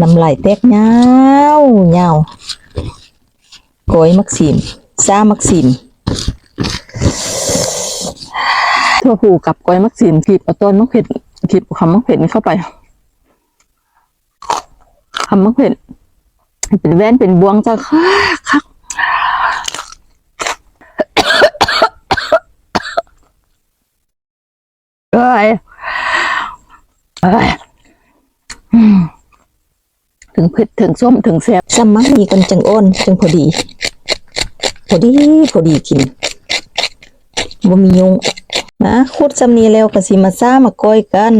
น้ำไหลายแตกเงาเงาวโกยมักซิมซามักซิมทั่วผูกับก้อยมักซิมขีดเอาต้นมักเผ็ดขีดคำมักเผ็ดนี่เข้าไปคำมักเผ็ดเป็นแว่นเป็นบวงจะคักคักเอ้ยเอ้ย เผ็ดถึงส้มถึงแซ่บซ้ำมักมีกันจังอ้นจังพอดี พอดีพอดีกินบ่มียุงนะขุดซ้ำนี้แล้วก็สิมาซ่ามาก้อยกัน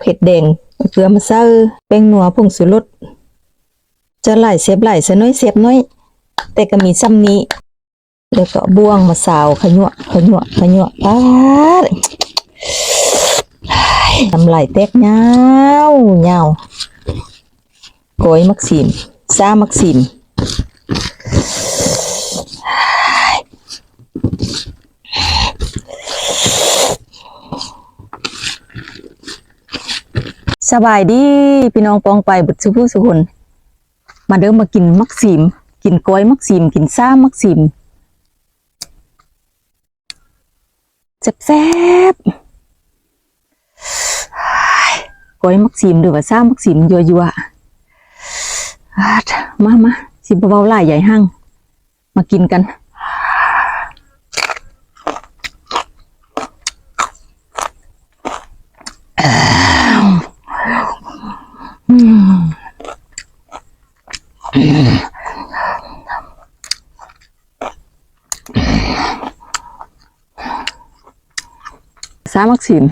เผ็ดแดงเกลือมาเซาแป้งหนัวผงสุรสจะหลายเสียบหลายซะน้อยเสียบน้อย แต่ก็มีซ้ำนี้ แล้วก็บ่วงมาสาวขยวขยวขยวปาดน้ำลายแตกยาวยาวโกยมักซิมซา มักซิมสบายดีพี่น้องปองไปบุตรสุผู้สุคนมาเดิมมากินมักซิมกินโกยมักซิมกินซามักซิมแซ่บๆโกยมักซิมหรือว่าซามักซิมยัวๆอาด มามาสิบเบาๆหลายใหญ่ห้างมากินกันสามักสิน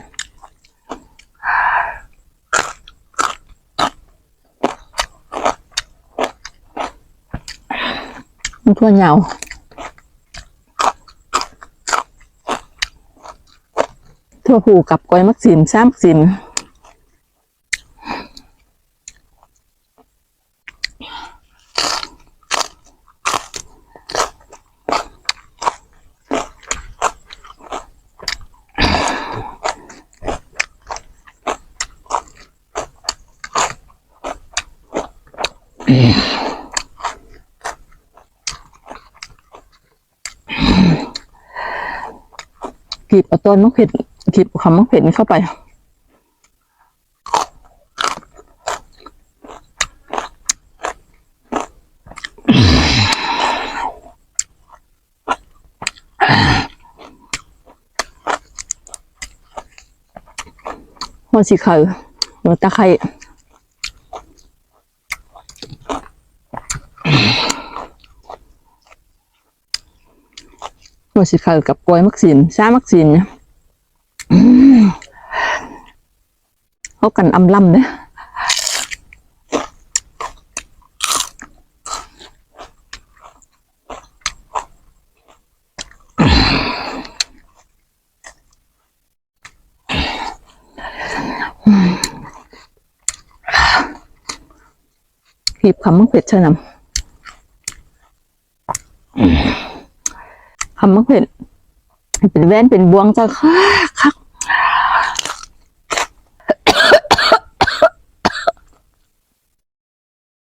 มันทั่วเหงาทั่วผูกับก้อยมักสินซ้ำมักสิน กีบเอาต้นมะเผ็ดกีบคำมะเผ็ดนี่เข้าไปหัวสีไข่หัวตะไคร้ หัวสีไข่กับกล้วยมักสินซามักสินเนี่ยอืมเขากันอำลำเนี่ยขีบคำมักเผ็ดใช่นำ คำมักเผ็ดเป็นแว่นเป็นบวงจะคักคัก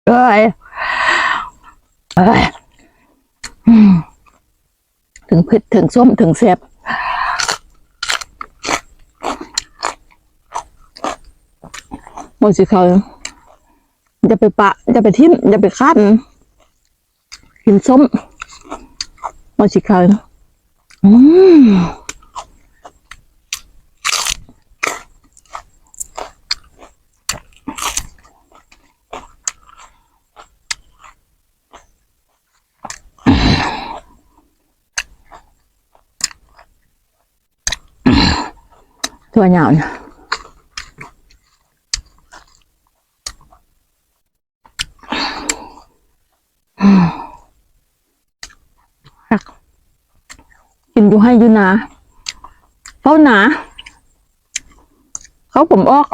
เอ้ยเอ้ยถึงเผ็ดถึงส้มถึงแซ่บหมดสิเขาจะไปปะจะไปทิ่มจะไปคั้นกินส้ม หมดสิเขาอืมตัวเหงาเนี่ยรัก กินอยู่ให้อยู่นะเขาหนาเขาผมออก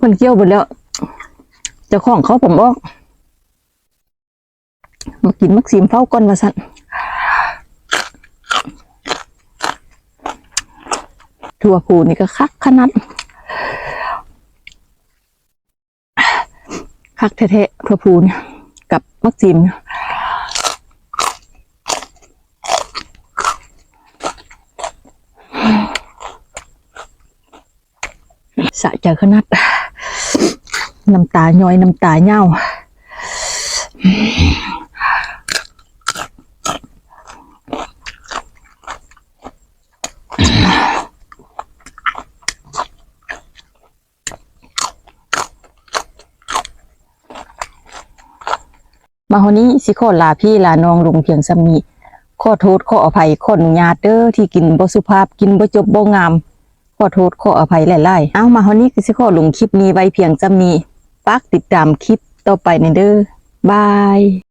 คนเกี่ยวหมดแล้วเจ้าของเขาผมออกมากินมักซีมเฝ้าก้อนมาสั่นถั่วผูนี่ก็คักขนาดคักแท้ๆถั่วพูเนี่ยกับมักจิม สะใจขนาดน้ำตาย้อยน้ำตาเน่ามาวันนี้สิขอลาพี่ลาน้องลุงเพียงสามีขอโทษขออภัยขออนุญาตเด้อที่กินบ่สุภาพกินบ่จบบ่งาม ขอโทษขออภัยหลายๆ เอามาวันนี้ก็สิขอลงคลิปนี้ไว้เพียงจำนี้ฝากติดตามคลิปต่อไปในเด้อบาย